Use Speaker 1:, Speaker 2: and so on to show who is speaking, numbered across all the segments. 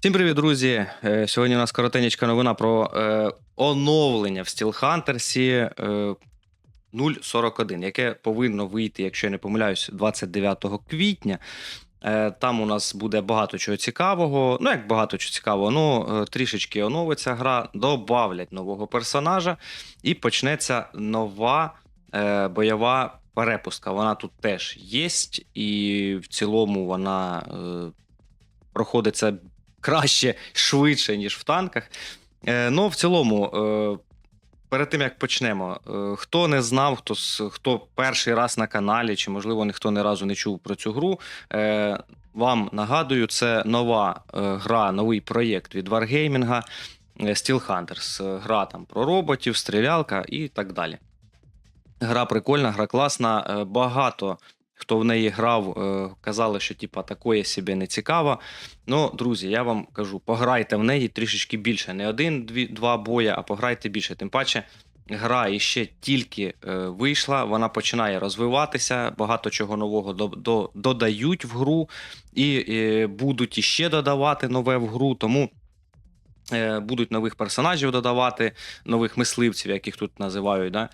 Speaker 1: Всім привіт, друзі! Е, Сьогодні у нас коротенечка новина про е, оновлення в е, 041, яке повинно вийти, якщо я не помиляюсь, 29 квітня. Е, там у нас буде багато чого цікавого. Ну, як багато чого цікавого, ну е, трішечки оновиться гра, добавлять нового персонажа, і почнеться нова е, бойова перепустка. Вона тут теж є, і в цілому вона е, проходиться краще, швидше, ніж в танках. Е, ну, в цілому, е, перед тим як почнемо, е, хто не знав, хто, хто перший раз на каналі, чи, можливо, ніхто ні разу не чув про цю гру. Е, вам нагадую, це нова е, гра, новий проєкт від Wargaming, Steel Hunters. Гра там про роботів, стрілялка і так далі. Гра прикольна, гра класна. Багато хто в неї грав, е, казали, що типа такої собі не цікаво. Ну, друзі, я вам кажу, пограйте в неї трішечки більше. Не один, дві, два боя, а пограйте більше. Тим паче, гра іще тільки е, вийшла, вона починає розвиватися, багато чого нового до, до, додають в гру і будуть іще додавати нове в гру. Тому. е, Будуть нових персонажів додавати, нових мисливців, яких тут називають. Да?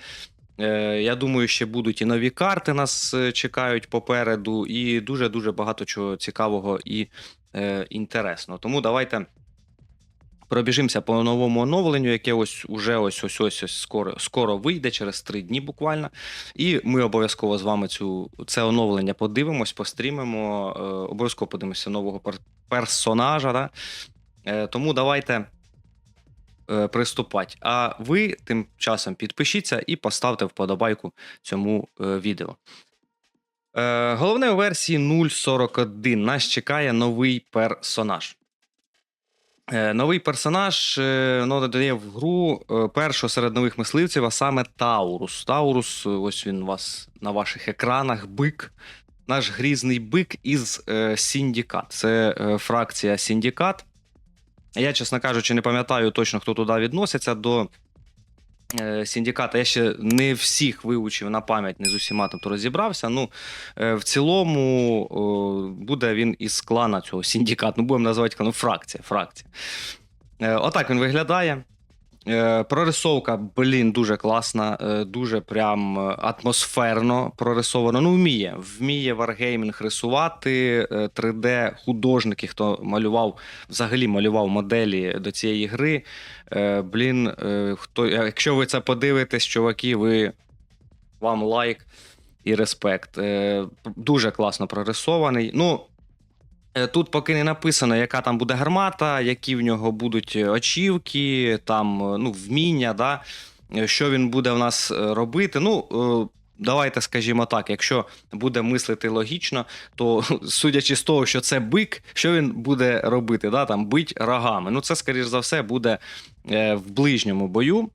Speaker 1: Е, Я думаю, ще будуть і нові карти нас е, чекають попереду, і дуже-дуже багато чого цікавого і е, інтересного. Тому давайте пробіжимося по новому оновленню, яке ось уже ось ось ось, скоро, скоро вийде через три дні буквально. І ми обов'язково з вами цю, це оновлення подивимось, пострімимо. Е, обов'язково подивимося нового пер- персонажа. Да? Е, тому давайте приступати. А ви тим часом підпишіться і поставте вподобайку цьому е, відео. Е, головне у версії 041 нас чекає новий персонаж. Е, новий персонаж е, ну, додає в гру е, першого серед нових мисливців, а саме Таурус. Таурус, е, ось він у вас на ваших екранах, бик. Наш грізний бик із е, Сіндікат. Це е, фракція Сіндікат. Я, чесно кажучи, не пам'ятаю точно, хто туди відноситься до е, Сіндіката. Я ще не всіх вивчив на пам'ять, не з усіма тобто розібрався. Ну, е, в цілому буде він із клана цього синдикату. Ну, будемо називати ну, фракція. фракція. Е, отак він виглядає. Е, Прорисовка, блін, дуже класна, е, дуже прям е, атмосферно прорисовано. Ну, вміє. Вміє Wargaming рисувати. е, 3D-художники, хто малював, взагалі малював моделі до цієї гри. Блін, хто, якщо ви це подивитесь, чуваки, ви вам лайк і респект. Дуже класно прорисований. Ну, Тут поки не написано, яка там буде гармата, які в нього будуть очівки, там е, ну, вміння, да? е, що він буде в нас е, робити. Ну, е, давайте скажімо так, якщо буде мислити логічно, то судячи з того, що це бик, що він буде робити? Да? Там бить рогами. Ну, це, скоріш за все, буде е, в ближньому бою.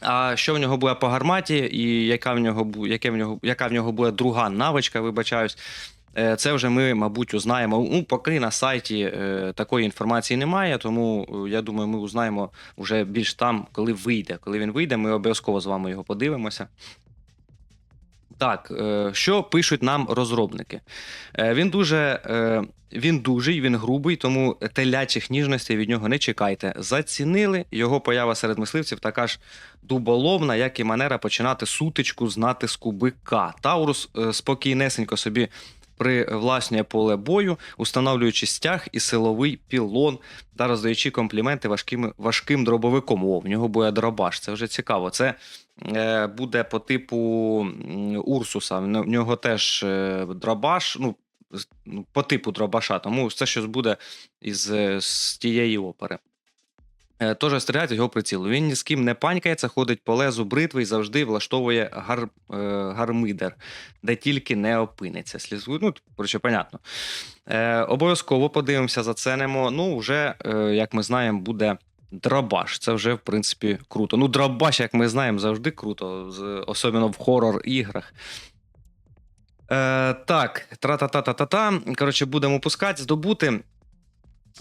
Speaker 1: А що в нього буде по гарматі, і яка в нього, яке в нього, яка в нього буде друга навичка, вибачаюсь. Е, Це вже ми, мабуть, узнаємо. Ну, поки на сайті е, такої інформації немає, тому е, я думаю, ми узнаємо вже більш там, коли вийде. Коли він вийде, ми обов'язково з вами його подивимося. Так, що пишуть нам розробники? Він дуже. Він дужий, він грубий, тому телячих ніжностей від нього не чекайте. Зацінили його поява серед мисливців така ж дуболовна, як і манера починати сутичку з натиску бика. Таурус спокійнесенько собі привласнює поле бою, установлюючи стяг і силовий пілон та роздаючи компліменти важким, важким дробовиком. О, в нього буде дробаш. Це вже цікаво. Це е, буде по типу Урсуса. В нього теж е, дробаш. Ну, ну, по типу дробаша, тому це щось буде із е, з тієї опери. Е, Тож стріляють його прицілу. Він ні з ким не панькається, ходить по лезу бритви і завжди влаштовує гар, е, гармидер, де тільки не опиниться. Слізу, ну, коротше, понятно. Е, обов'язково подивимося, заценимо. Ну, вже, е, як ми знаємо, буде дробаш. Це вже, в принципі, круто. Ну, дробаш, як ми знаємо, завжди круто, особливо в хорор-іграх. Е, так, тра-та-та-та-та-та. Коротше, будемо пускати, здобути.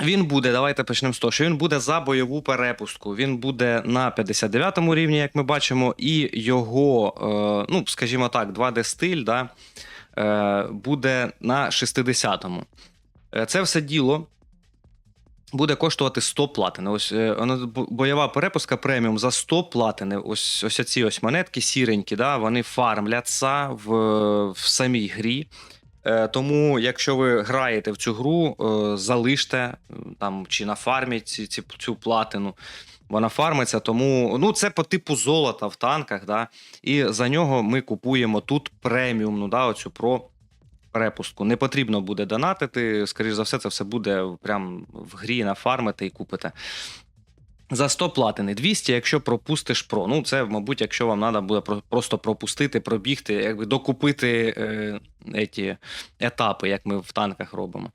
Speaker 1: Він буде, давайте почнемо з того, що він буде за бойову перепустку. Він буде на 59-му рівні, як ми бачимо, і його, е, ну, скажімо так, 2D-стиль да, е, буде на 60-му. Е, Це все діло буде коштувати 100 платини. Ось бойова перепуска преміум за 100 платини. Ось ось ці ось монетки сіренькі, да, вони фармляться в, в самій грі. Е, Тому, якщо ви граєте в цю гру, е, залиште там чи на фармі ці, ці, цю платину. Вона фармиться, тому ну це по типу золота в танках. Да? І за нього ми купуємо тут преміумну, да, оцю про перепустку. Не потрібно буде донатити. Скоріш за все, це все буде прям в грі нафармити і купите. За 100 платини 200, якщо пропустиш про. Ну, це, мабуть, якщо вам треба буде просто пропустити, пробігти, якби докупити е, еті етапи, як ми в танках робимо.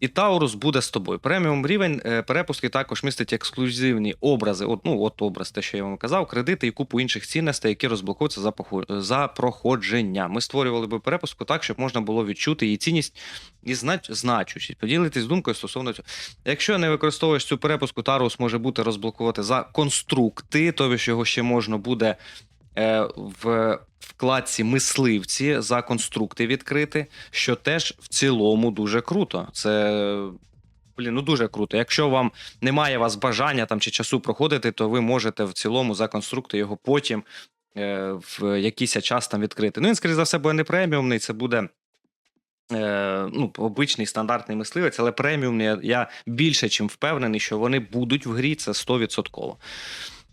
Speaker 1: І Таурус буде з тобою. Преміум рівень е, перепустки також містить ексклюзивні образи. От, ну, от образ, те, що я вам казав, кредити і купу інших цінностей, які розблокуються за, за проходження. Ми створювали би перепустку так, щоб можна було відчути її цінність і знач... значущість. Поділитись думкою стосовно цього. Якщо не використовуєш цю перепуску, Тарус може бути розблокувати за конструкти, тобто його ще можна буде в вкладці мисливці за конструкти відкрити, що теж в цілому дуже круто. Це. Блін, ну дуже круто. Якщо вам немає вас бажання там чи часу проходити, то ви можете в цілому за конструкти його потім е, в якийсь час там відкрити. Ну, він, скоріше за все, буде не преміумний, це буде е, ну, обичний стандартний мисливець, але преміумний я, я більше чим впевнений, що вони будуть в грі, це 100%.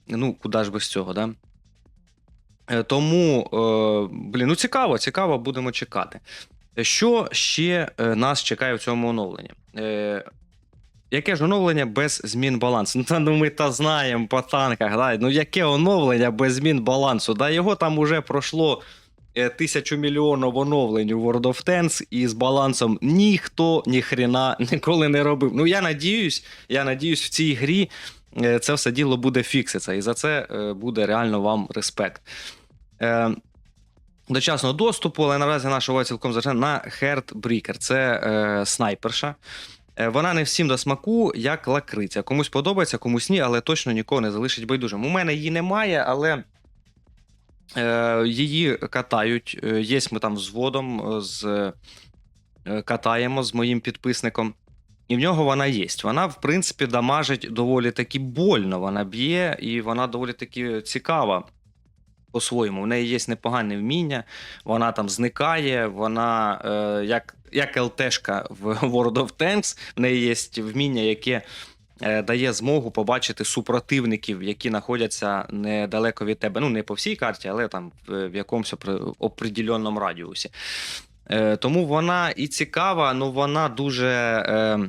Speaker 1: Ну, куди ж без цього, да? Е, Тому, е, блін, ну цікаво, цікаво, будемо чекати. Що ще е, нас чекає в цьому оновленні? Яке ж оновлення без змін балансу? Ну, та, ну ми та знаємо по танках. Да? Ну яке оновлення без змін балансу? Да його там уже пройшло тисячу мільйонів оновлень у World of Tanks, і з балансом ніхто ні хрена ніколи не робив. Ну я надіюсь, я надіюсь, в цій грі це все діло буде фікситься, і за це буде реально вам респект. Е, до часного доступу, але наразі наша увага цілком зважає на Heartbreaker. Це е, снайперша. Е, Вона не всім до смаку, як лакриця. Комусь подобається, комусь ні, але точно нікого не залишить байдужим. У мене її немає, але е, її катають. Е, Є ми там взводом з катаємо з моїм підписником. І в нього вона є. Вона, в принципі, дамажить доволі таки больно. Вона б'є, і вона доволі таки цікава по-своєму. В неї є непогане вміння, вона там зникає, вона е, як, як ЛТшка в World of Tanks, в неї є вміння, яке е, дає змогу побачити супротивників, які знаходяться недалеко від тебе. Ну, не по всій карті, але там в, якомусь определеному радіусі. Е, тому вона і цікава, але вона дуже. Е,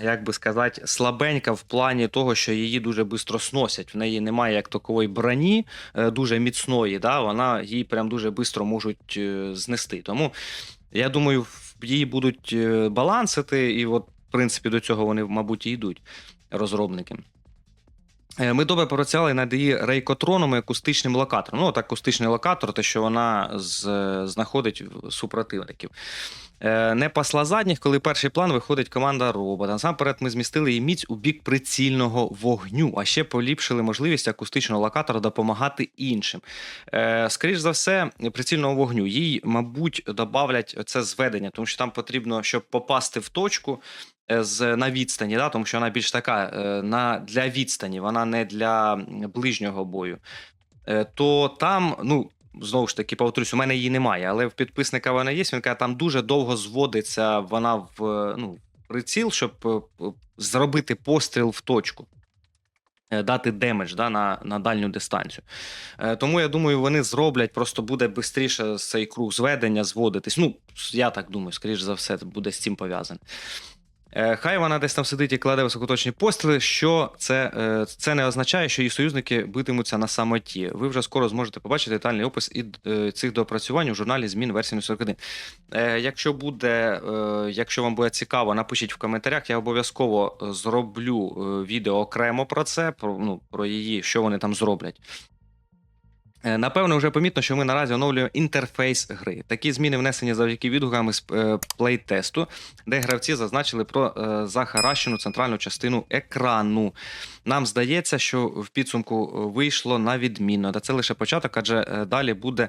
Speaker 1: як би сказати, слабенька в плані того, що її дуже швидко сносять. В неї немає як такової броні, е, дуже міцної, да, вона її прям дуже швидко можуть е, знести. Тому я думаю, її будуть е, балансити, і от, в принципі, до цього вони, мабуть, і йдуть, розробники. Ми добре працювали над її рейкотроном і акустичним локатором. Ну, от акустичний локатор, те, що вона з, знаходить супротивників. Е, Не пасла задніх, коли перший план виходить команда робота. Насамперед ми змістили її міць у бік прицільного вогню, а ще поліпшили можливість акустичного локатора допомагати іншим. Е, Скоріш за все, прицільного вогню їй, мабуть, додавлять це зведення, тому що там потрібно, щоб попасти в точку. е, З на відстані, да, тому що вона більш така на для відстані, вона не для ближнього бою. То там, ну знову ж таки, повторюсь, у мене її немає, але в підписника вона є. Він каже, там дуже довго зводиться вона в е, ну, приціл, щоб е, зробити постріл в точку. е, Дати демедж да, на, на дальню дистанцію. Е, Тому я думаю, вони зроблять, просто буде швидше цей круг зведення зводитись. Ну, я так думаю, скоріш за все, це буде з цим пов'язане. Е, Хай вона десь там сидить і кладе високоточні постріли. Що це, е, це не означає, що її союзники битимуться на самоті. Ви вже скоро зможете побачити детальний опис і е, цих доопрацювань у журналі змін версії 41. Е, Якщо буде, якщо вам буде цікаво, напишіть в коментарях. Я обов'язково зроблю відео окремо про це, про, ну, про її, що вони там зроблять. Е, Напевно, вже помітно, що ми наразі оновлюємо інтерфейс гри. Такі зміни внесені завдяки відгукам з е, плейтесту, де гравці зазначили про е, захаращену центральну частину екрану. Нам здається, що в підсумку вийшло на відмінно. Та це лише початок, адже далі буде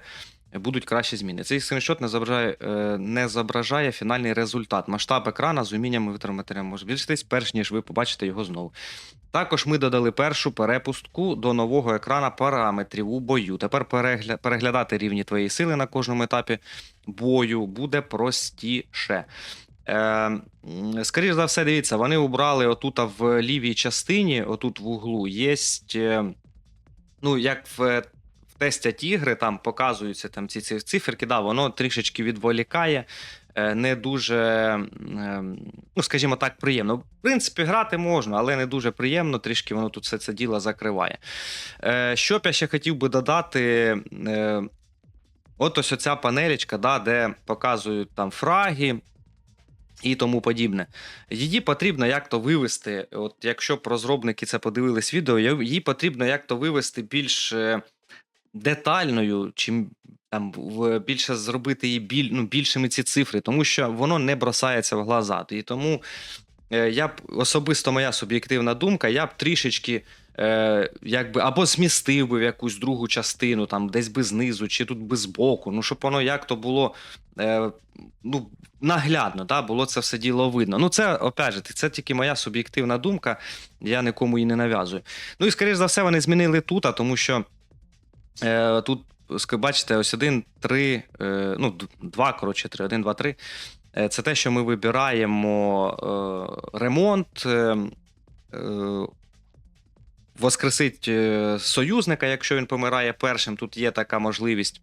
Speaker 1: будуть кращі зміни. Цей скріншот не зображає, е, не зображає фінальний результат. Масштаб екрана з умінням витримати може збільшитись, перш ніж ви побачите його знову. Також ми додали першу перепустку до нового екрана параметрів у бою. Тепер перегля... переглядати рівні твоєї сили на кожному етапі бою буде простіше. Е, м, скоріш за все, дивіться, вони убрали отут в лівій частині, отут в углу, є, ну, як в, в тесті тігри, там показуються там ці, циферки, да, воно трішечки відволікає, е, не дуже, е, ну, скажімо так, приємно. В принципі, грати можна, але не дуже приємно, трішки воно тут все це діло закриває. Е, що б я ще хотів би додати. Е, От ось оця панелечка, да, де показують там фраги і тому подібне. Її потрібно як-то вивести. От якщо б розробники це подивились відео, її потрібно як-то вивести більш детальною, чим там більше зробити її біль, ну, більшими ці цифри, тому що воно не бросається в глаза. І тому е, я б особисто моя суб'єктивна думка, я б трішечки. Е, якби або змістив би в якусь другу частину, там десь би знизу, чи тут би збоку, ну щоб воно як то було е, ну, наглядно, да, було це все діло видно. Ну, це, опять же, це тільки моя суб'єктивна думка, я нікому її не нав'язую. Ну і скоріш за все, вони змінили тут, тому що е, тут, бачите, ось один, три, е, ну, два, коротше, три, один, два, три. Е, Це те, що ми вибираємо е, ремонт. Е, е, Воскресить е, союзника, якщо він помирає першим. Тут є така можливість.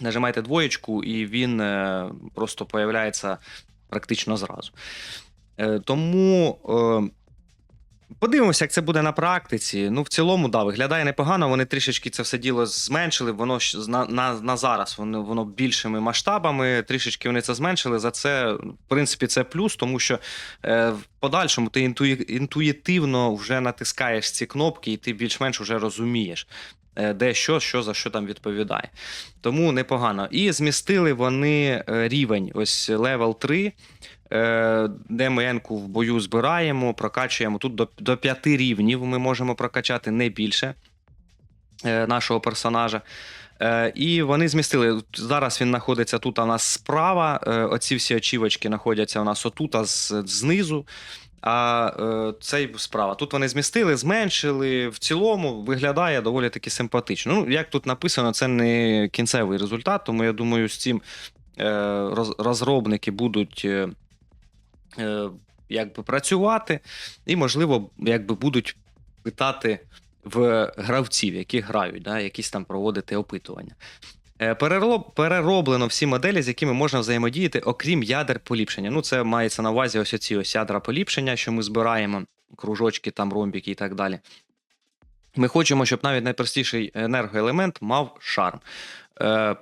Speaker 1: Нажимаєте двоєчку, і він е, просто появляється практично зразу. Е, тому подивимося, як це буде на практиці. Ну, в цілому, да, виглядає непогано. Вони трішечки це все діло зменшили. Воно на, на, на зараз воно, воно більшими масштабами. Трішечки вони це зменшили. За це, в принципі, це плюс, тому що е, в подальшому ти інтуї, інтуїтивно вже натискаєш ці кнопки, і ти більш-менш вже розумієш. е, Де що, що за що там відповідає. Тому непогано. І змістили вони е, рівень, ось левел 3, е, енку в бою збираємо, прокачуємо. Тут до, до 5 рівнів ми можемо прокачати не більше е, нашого персонажа. Е, І вони змістили. Зараз він знаходиться тут у нас справа. Оці всі очівочки знаходяться у нас отут, з, знизу. А цей справа. Тут вони змістили, зменшили. В цілому виглядає доволі таки симпатично. Ну, як тут написано, це не кінцевий результат, тому я думаю, з цим розробники будуть якби працювати, і, можливо, якби будуть питати в гравців, які грають, да, якісь там проводити опитування. Е, Перероблено всі моделі, з якими можна взаємодіяти, окрім ядер поліпшення. Ну, це мається на увазі ось ці ось ядра поліпшення, що ми збираємо, кружочки, там, ромбіки і так далі. Ми хочемо, щоб навіть найпростіший енергоелемент мав шарм. Е,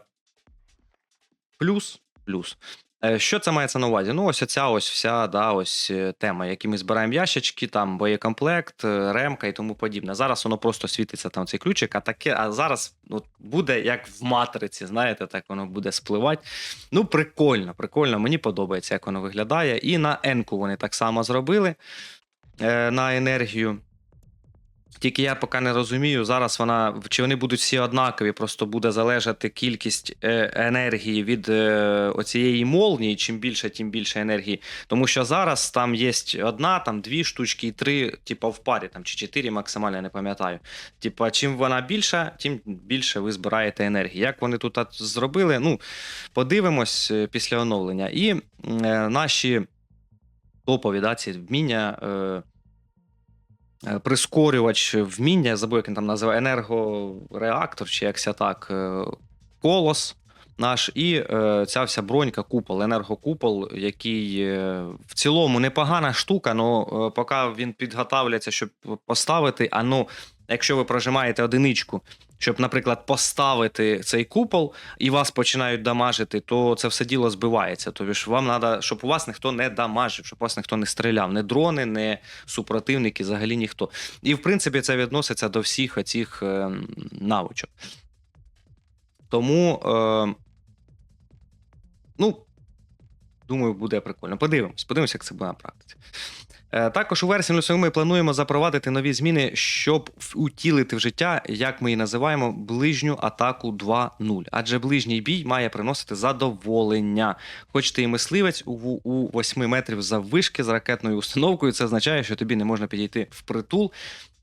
Speaker 1: плюс, плюс. Е, Що це мається на увазі? Ну, ось ця ось вся да, ось е, тема, які ми збираємо ящички, там боєкомплект, е, ремка і тому подібне. Зараз воно просто світиться там цей ключик, а таке, а зараз от, буде як в матриці, знаєте, так воно буде спливати. Ну, прикольно, прикольно, мені подобається, як воно виглядає. І на енку вони так само зробили е, на енергію. Тільки я поки не розумію, зараз вона чи вони будуть всі однакові, просто буде залежати кількість е, енергії від е, оцієї молнії. Чим більше, тим більше енергії. Тому що зараз там є одна, там дві штучки і три, типа в парі, там чи чотири максимально, я не пам'ятаю. Типа, чим вона більша, тим більше ви збираєте енергії. Як вони тут зробили? Ну, подивимось е, після оновлення. І е, наші топові да, ці вміння. Е, прискорювач вміння, я забув, як він там називає, енергореактор, чи якся так, е, колос наш, і е, ця вся бронька, купол, енергокупол, який е, в цілому непогана штука, але поки він підготавляється, щоб поставити, а ну, якщо ви прожимаєте одиничку, щоб, наприклад, поставити цей купол і вас починають дамажити, то це все діло збивається. Тобто ж вам треба, щоб у вас ніхто не дамажив, щоб у вас ніхто не стріляв, не дрони, не супротивники, взагалі ніхто. І в принципі це відноситься до всіх оцих е, навичок. Тому, е, ну, думаю, буде прикольно. Подивимось, подивимось, як це буде на практиці. Е, Також у версії 07 ми плануємо запровадити нові зміни, щоб утілити в життя, як ми її називаємо, ближню атаку 2.0. Адже ближній бій має приносити задоволення. Хоч ти і мисливець у, у 8 метрів заввишки з ракетною установкою, це означає, що тобі не можна підійти в притул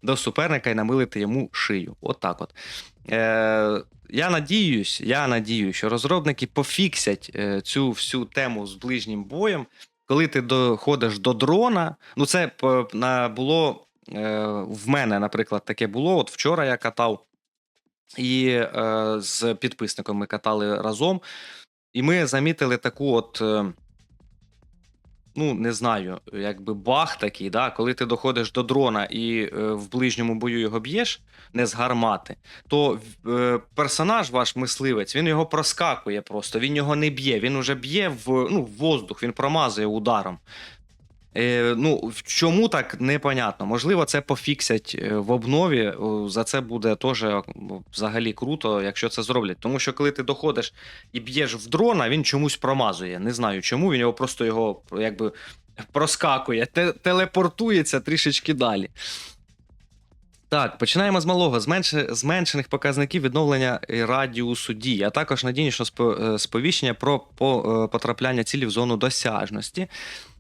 Speaker 1: до суперника і намилити йому шию. От так от. Е, я надіюсь, я надіюсь, що розробники пофіксять е, цю всю тему з ближнім боєм. Коли ти доходиш до дрона, ну це було е, в мене, наприклад, таке було. От вчора я катав, і е, з підписником ми катали разом, і ми замітили таку от. Ну, не знаю, якби бах такий, да, коли ти доходиш до дрона і е, в ближньому бою його б'єш, не з гармати, то е, персонаж, ваш мисливець, він його проскакує просто, він його не б'є, він уже б'є в, ну, в воздух, він промазує ударом. Е, ну, чому так непонятно. Можливо, це пофіксять е, в обнові. За це буде теж взагалі круто, якщо це зроблять. Тому що коли ти доходиш і б'єш в дрона, він чомусь промазує. Не знаю чому, він його просто його якби проскакує, те- телепортується трішечки далі. Так, починаємо з малого. Зменш... Зменшених показників відновлення е, радіусу дії, а також надійнішого спо- е, сповіщення про е, потрапляння цілі в зону досяжності.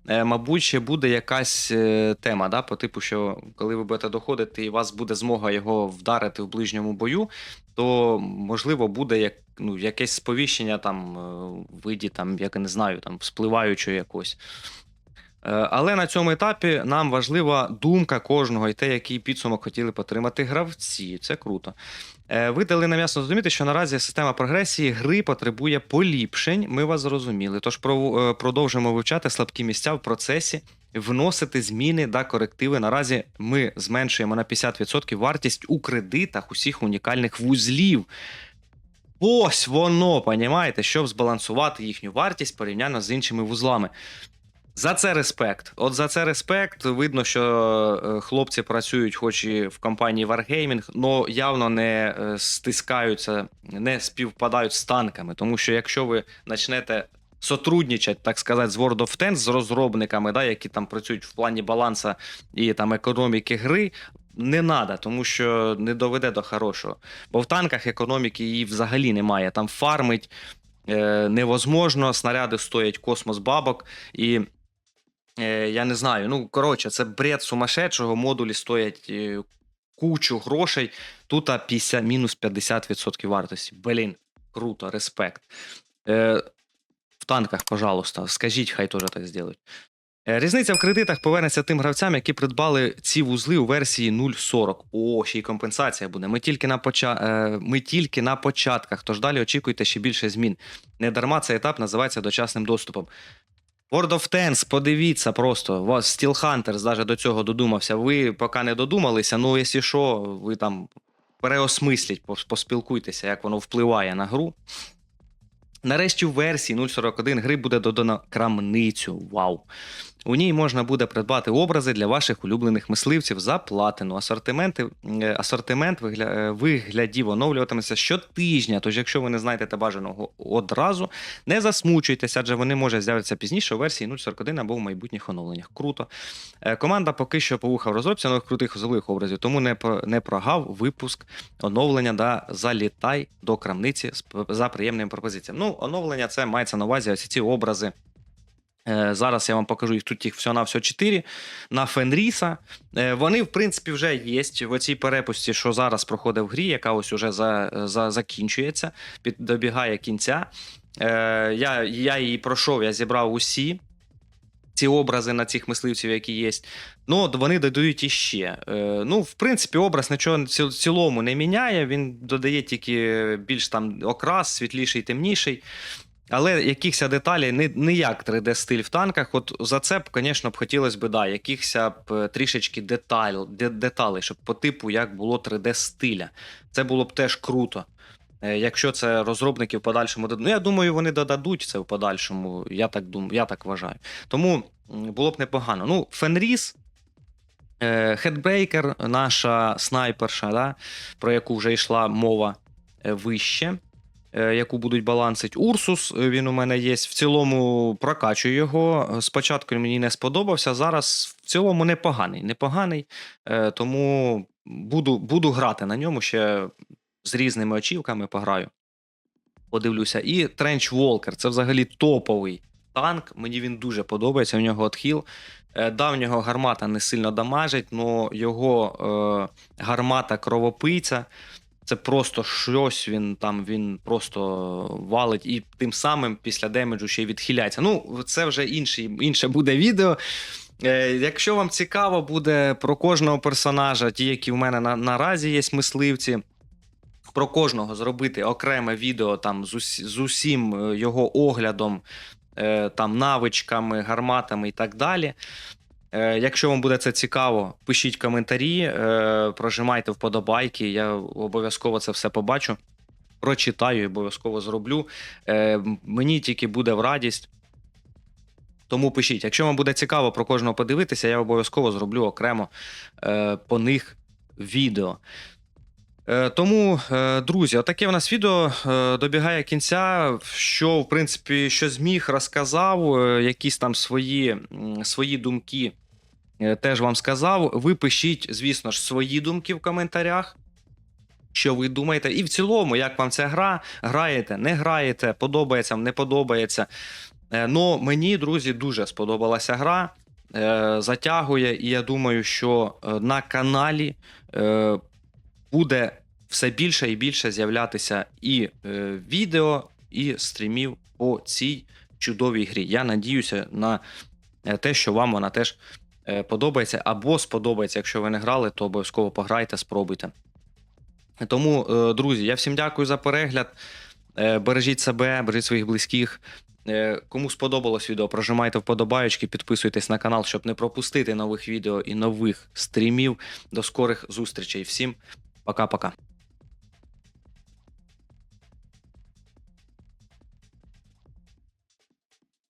Speaker 1: Е, Мабуть, ще буде якась е, тема, да, по типу, що коли ви будете доходити і у вас буде змога його вдарити в ближньому бою, то можливо буде як, ну, якесь сповіщення там е, в виді, там, як я не знаю, там, спливаючого якось. Е, Але на цьому етапі нам важлива думка кожного і те, який підсумок хотіли б отримати гравці. Це круто. Е, Ви дали нам ясно зрозуміти, що наразі система прогресії гри потребує поліпшень. Ми вас зрозуміли. Тож е, продовжимо вивчати слабкі місця в процесі, вносити зміни та корективи. Наразі ми зменшуємо на 50% вартість у кредитах усіх унікальних вузлів. Ось воно, понімаєте, щоб збалансувати їхню вартість порівняно з іншими вузлами. За це респект. От за це респект. Видно, що е, хлопці працюють, хоч і в компанії Wargaming, але явно не е, стискаються, не співпадають з танками. Тому що якщо ви почнете сотрудничати, так сказати, з World of Tanks, з розробниками, да, які там працюють в плані баланса і там економіки гри. Не треба, тому що не доведе до хорошого. Бо в танках економіки її взагалі немає. Там фармить е, невозможно, снаряди стоять космос бабок, і я не знаю. Ну, коротше, це бред сумасшедшого. Модулі стоять е, кучу грошей. Тут мінус 50% вартості. Блін, круто, респект. Е, в танках, пожалуйста, скажіть, хай теж так зроблять. Е, Різниця в кредитах повернеться тим гравцям, які придбали ці вузли у версії 0.40. О, ще й компенсація буде. Ми тільки на поча... е, Ми тільки на початках, тож далі очікуйте ще більше змін. Недарма цей етап називається дочасним доступом. World of Tanks, подивіться просто. У вас Steel Hunters навіть до цього додумався. Ви поки не додумалися, ну, якщо що, ви там переосмисліть, поспілкуйтеся, як воно впливає на гру. Нарешті в версії 0.41 гри буде додано крамницю. Вау! У ній можна буде придбати образи для ваших улюблених мисливців за платину. Асортименти, е, асортимент е, виглядів оновлюватиметься щотижня. Тож, якщо ви не знайдете бажаного одразу, не засмучуйтеся, адже вони можуть з'явитися пізніше у версії 0.41 або в майбутніх оновленнях. Круто. Е, Команда поки що повуха в розробці нових крутих озових образів, тому не, не прогав випуск оновлення да залітай до крамниці за приємними пропозиціями. Ну, оновлення це мається на увазі ось ці образи. Е, Зараз я вам покажу їх тут їх всього на всього 4 на Фенріса. Е, Вони, в принципі, вже є в цій перепусті, що зараз проходить в грі, яка ось уже за, за, закінчується, під, добігає кінця. Е, я, я її пройшов, я зібрав усі ці образи на цих мисливців, які є. Ну, вони додають іще. Ну, в принципі, образ нічого в цілому не міняє. Він додає тільки більш там окрас, світліший, темніший. Але якихось деталей не, як 3D-стиль в танках. От за це б, звісно, б хотілося б, да, якихось б трішечки деталь, де, деталей, щоб по типу як було 3D-стиля. Це було б теж круто. Е, Якщо це розробники в подальшому додадуть. Ну, я думаю, вони додадуть це в подальшому. Я так думаю, я так вважаю. Тому було б непогано. Ну, Фенріс, Хедбрейкер, наша снайперша, да, про яку вже йшла мова е, вище. Е, яку будуть балансить. Урсус, е, він у мене є. В цілому прокачую його. Е, Спочатку мені не сподобався. Зараз в цілому непоганий. Непоганий. Тому буду, буду грати на ньому ще з різними очівками пограю. Подивлюся. І Тренч Волкер це взагалі топовий танк. Мені він дуже подобається. У нього отхіл. Давнього гармата не сильно дамажить, але його гармата кровопийця. Це просто щось, він там він просто валить і тим самим після демеджу ще й відхиляється. Ну, це вже інший, інше буде відео. Е, якщо вам цікаво буде про кожного персонажа, ті, які в мене на, наразі є мисливці, про кожного зробити окреме відео там з, усі, з усім е, його оглядом, е, там навичками, гарматами і так далі. Е, Якщо вам буде це цікаво, пишіть коментарі, е, прожимайте вподобайки. Я обов'язково це все побачу. Прочитаю і обов'язково зроблю. Е, Мені тільки буде в радість. Тому пишіть. Якщо вам буде цікаво про кожного подивитися, я обов'язково зроблю окремо по них відео. Тому, друзі, отаке в нас відео добігає кінця. Що, в принципі, що зміг, розказав, якісь там свої, свої думки теж вам сказав. Ви пишіть, звісно ж, свої думки в коментарях. Що ви думаєте? І в цілому, як вам ця гра? Граєте, не граєте, подобається, не подобається. Е, Ну, мені, друзі, дуже сподобалася гра. Е, Затягує, і я думаю, що е, на каналі е, буде все більше і більше з'являтися і е, відео, і стрімів по цій чудовій грі. Я надіюся на е, те, що вам вона теж е, подобається, або сподобається. Якщо ви не грали, то обов'язково пограйте, спробуйте. Тому, е, друзі, я всім дякую за перегляд. Е, Бережіть себе, бережіть своїх близьких. Е, Кому сподобалось відео, прожимайте вподобаєчки, підписуйтесь на канал, щоб не пропустити нових відео і нових стрімів. До скорих зустрічей. Всім пока-пока.